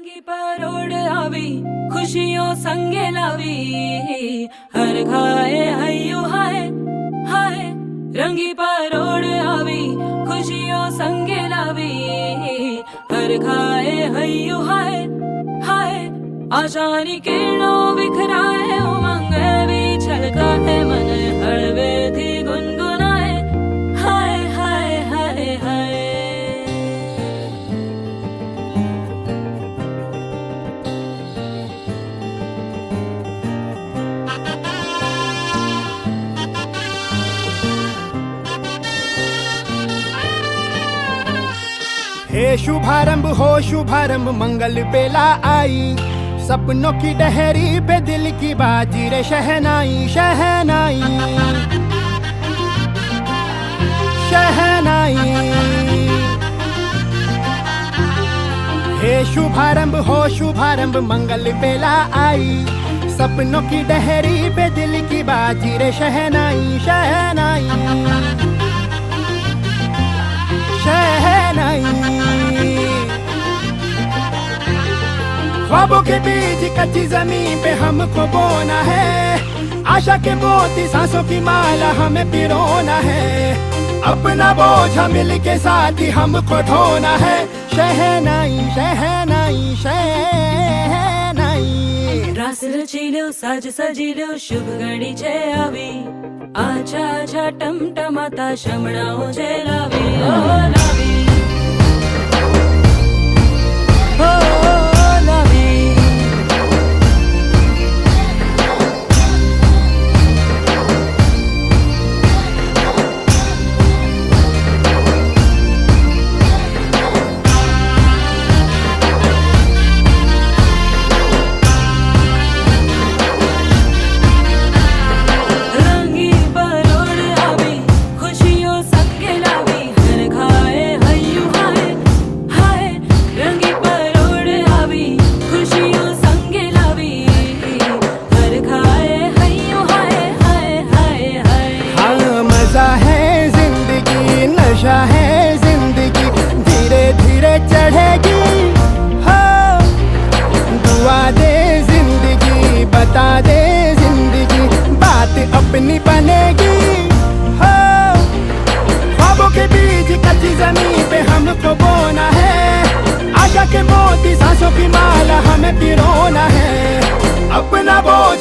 रंगी पर उड़ आवी, खुशियों संगे लावी। हर घाए हयो हाय हाय, रंगी पर उड़ आवी, खुशियों संगे लावी। हर घाए हयो, हाय हाय आशानी किरणों बिखराए हे शुभारंभ, हो शुभारंभ, मंगल बेला आई। सपनों की डहरी पे दिल की बाजी रे, शहनाई शहनाई। शहनाई। हे शुभारंभ, हो शुभारंभ, मंगल बेला आई। सपनों की डहरी पे दिल की बाजी रे, शहनाई शहनाई। शहनाई। ख्वाबों के बीज कच्ची जमीन पे हमको बोना है आशा के मोती सांसों की माला हमें पिरोना है अपना बोझ मिल के साथ ही हमको ढोना है शहनाई शहनाई शहनाई રાસ રચી લ્યો સાજ સજી લ્યો શુભ ઘડી છે આવી આછા આછા ટમટમાતા શમણાઓ છે લાવી ઓ લાવી ઓ લાવી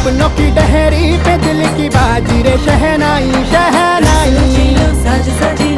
सपनों की डहरी पे दिल की बाजी रे शहनाई शहनाई। सज सजी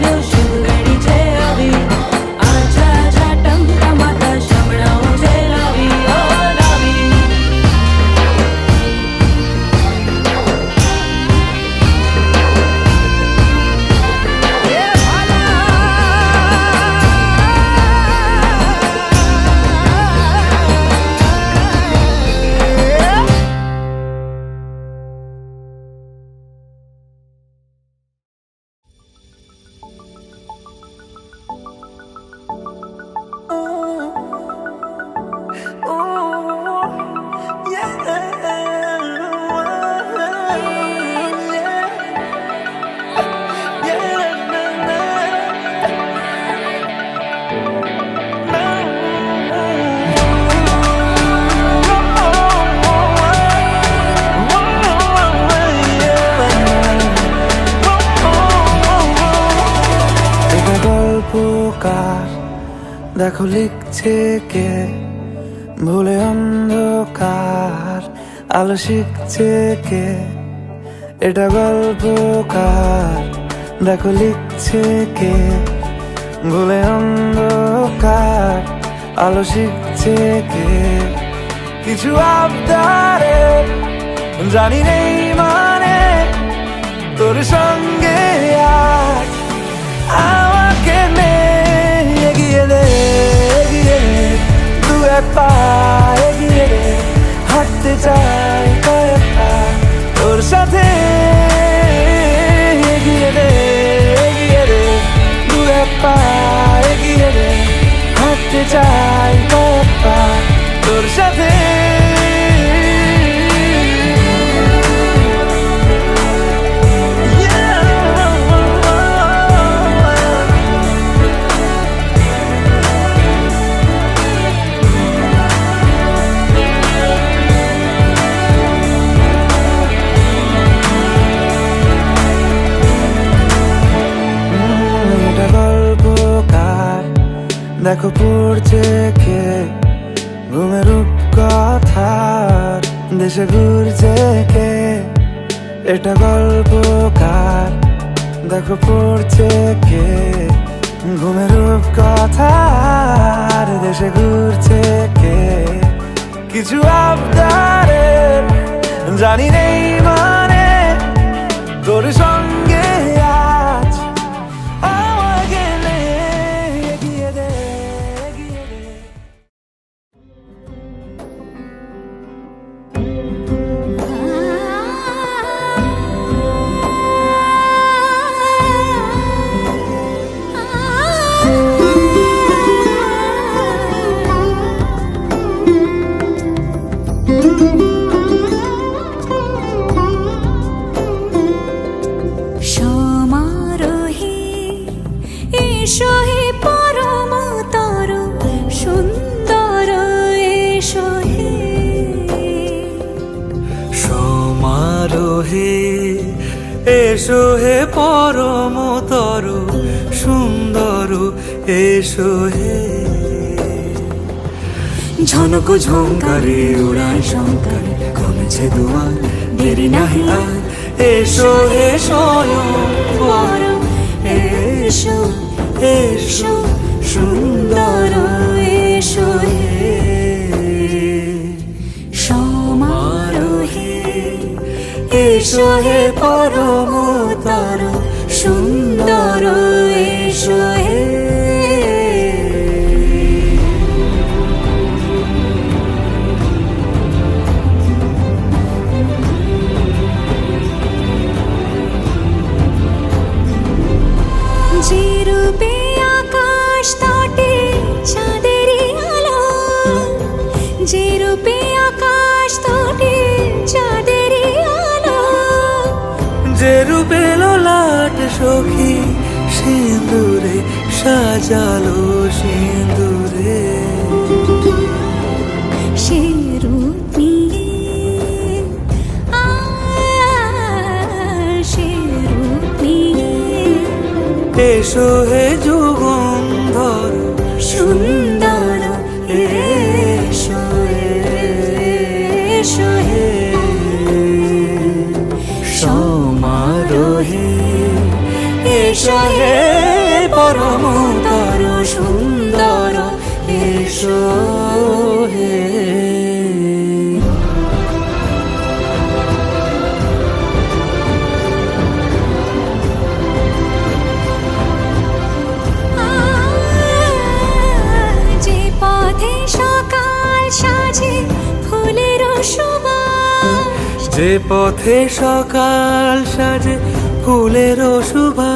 দেখো লিখছে কে? ভুলে অন্ধকার। আলো শিখছে কে? এটা গল্পকার দেখো লিখছে কে? ভুলে অন্ধকার। আলো শিখছে কে? কিছু আবদারে জানি নেই দেখো পড়ছে কে ঘুমের কথার দেশে ঘুরছে কে? এটা গল্পকার। দেখো পড়ছে কে ঘুমের কথার দেশে ঘুরছে কে? কিছু আবদারের জানি নেই মানে তোর সঙ্গে এসো হে। ঝনক ঝঙ্কারে, উড়ায় শঙ্কার, কমেছে দুয়ার, দেরি নাহি আর। এসো স্বয়ং এসো এসো, সুন্দর এসো সমারোহে, এসো হে পরম তর সুন্দর এসো সাজালো সিঁদুরে এসো হে যুগন্ধর সুন্দর এসো এসো। এসো হে যে পথে সকাল সাজে ফুলের সুবাস যে পথে সকাল সাজে ফুলের সুবাস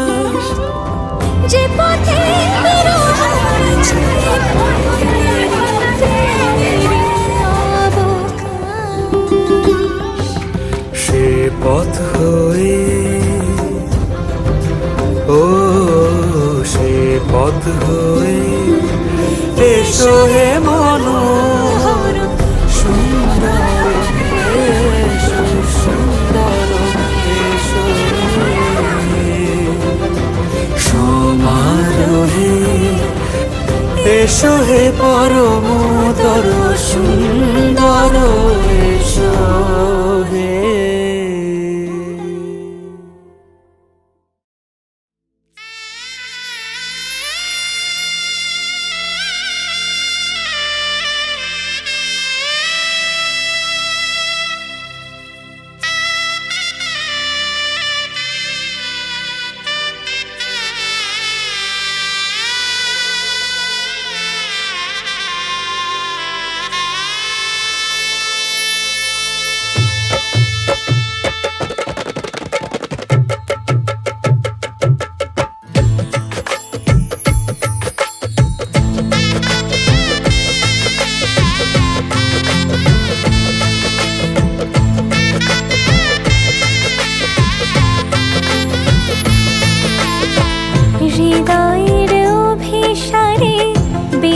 পথ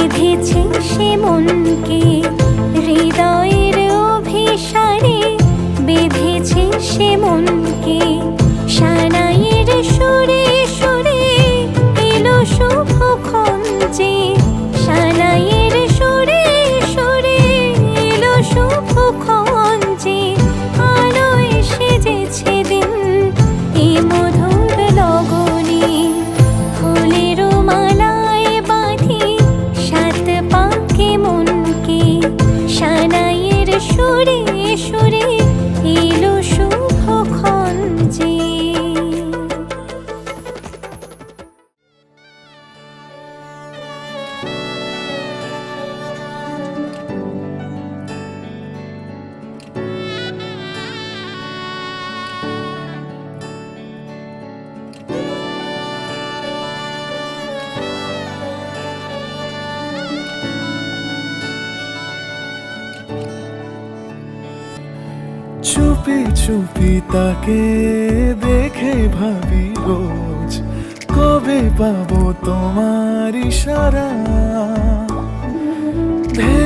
বেঁধেছে সে মনকে হৃদয়ের অভিসারে বেঁধেছে সে মনকে। সানাইয়ের সুরে সুরে এলো শুভ খঞ্জে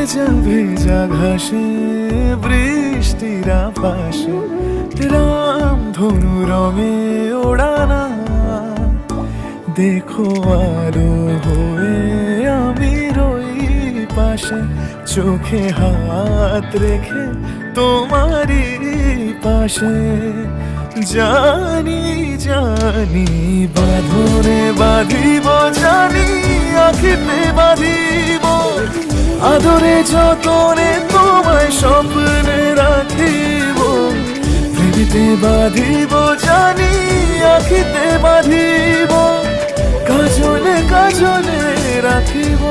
ভেজা ভেজা ঘাসে বৃষ্টির আভাসে রাম ধনু রঙে ওড়ানা। দেখো আরও হয়ে আমি রই পাশে, চোখে হাত রেখে তোমারই পাশে। জানি জানি বাঁধরে বাঁধিব, জানি, আখিতে বাঁধিব। আদরে যতনে তোমায় স্বপ্নে রাখিব প্রেমিতে বাঁধিব জানি আখিতে বাঁধিব কাজলে কাজলে রাখিব।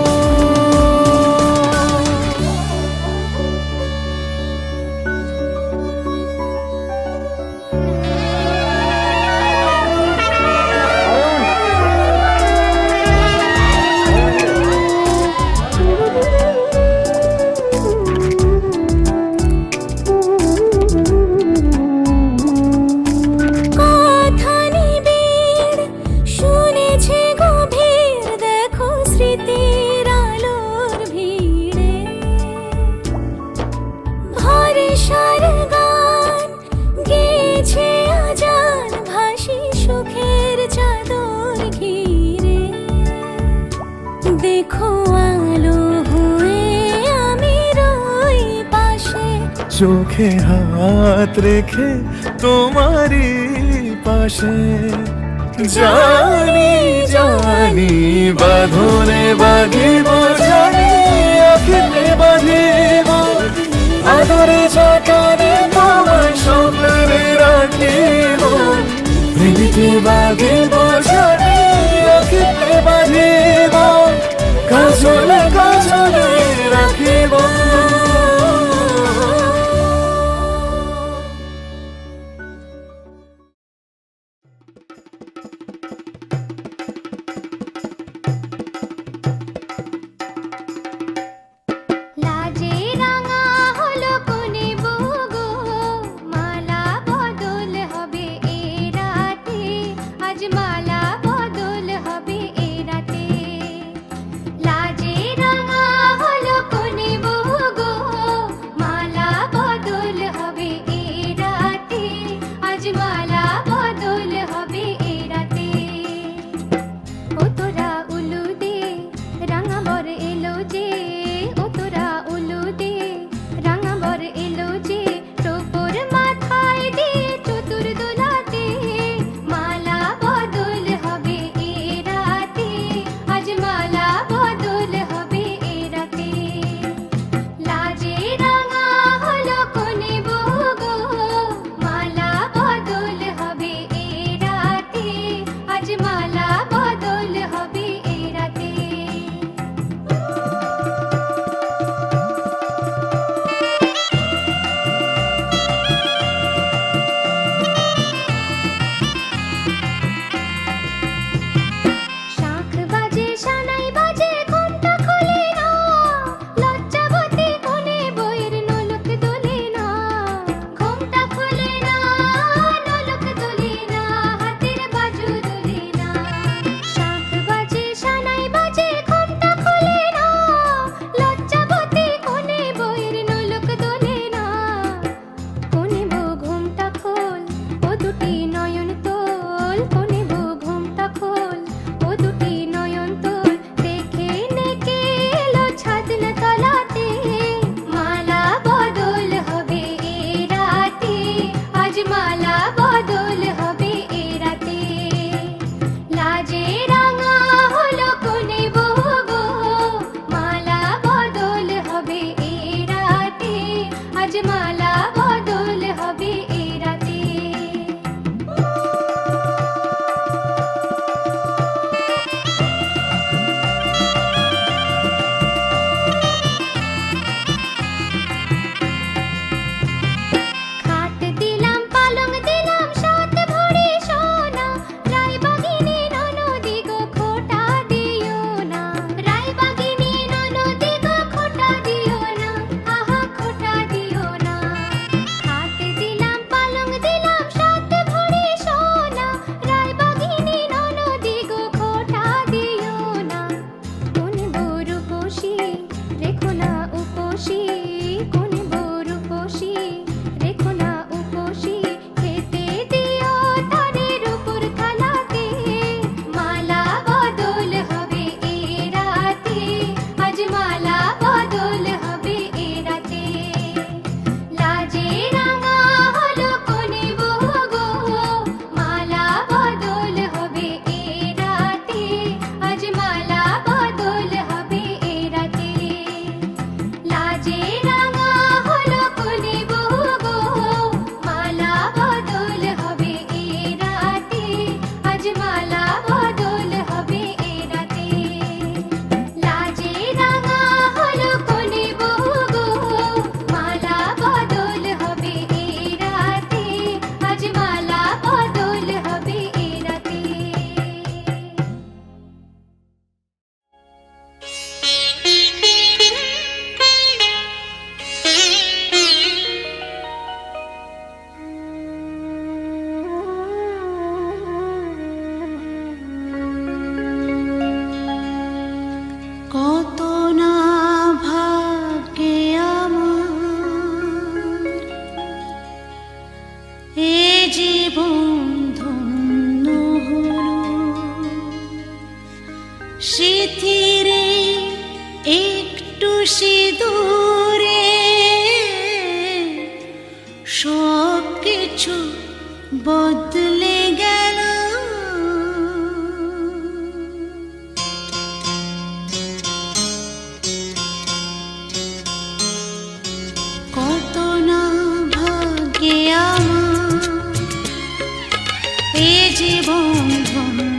চোখে হাত রেখে তোমারই পাশে। জানি জানি, বাঁধনে বাঁধিব জানি আখিতে বাঁধিব আদরে যতনে তোমায় স্বপ্নে রাখিব প্রেমিতে বাঁধিব জানি আখিতে বাঁধিব কাজলে কাজলে এ জীবন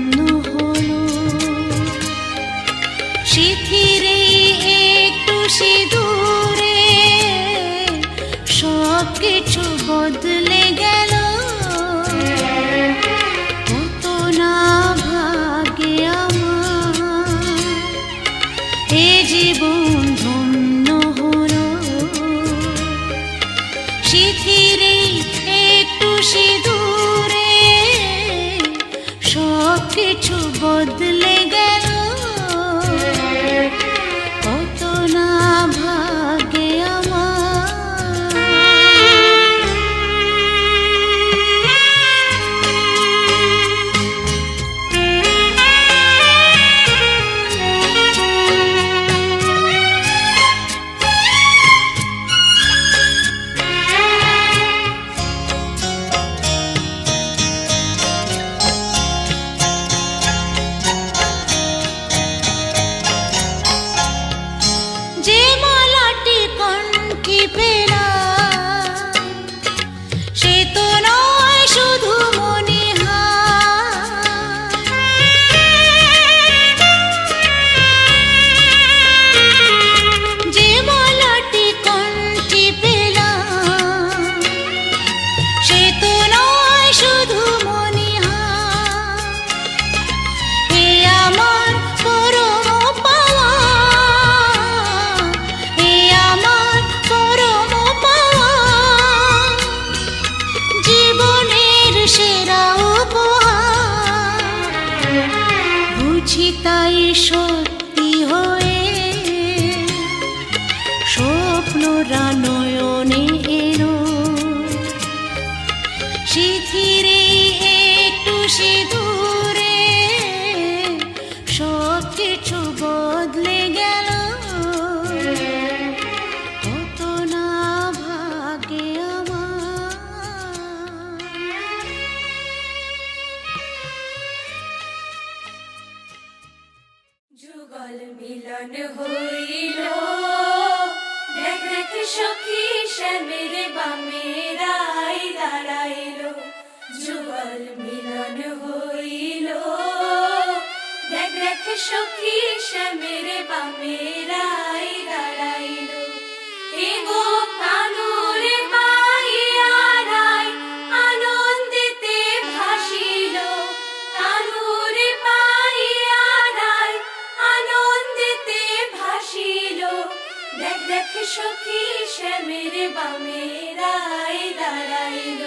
দেখ সখী সে মেরে বামেরাই দাঁড়াইল,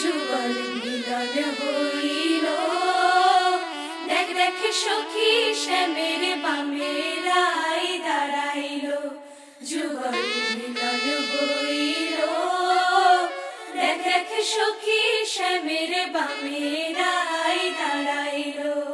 যুগল মিলন হইল। দেখ দেখ সখী সে মেরে বামেরাই দাঁড়াইল, যুগল মিলন হইল। দেখ দেখ সখী সে মেরে বামেরাই দাঁড়াইল।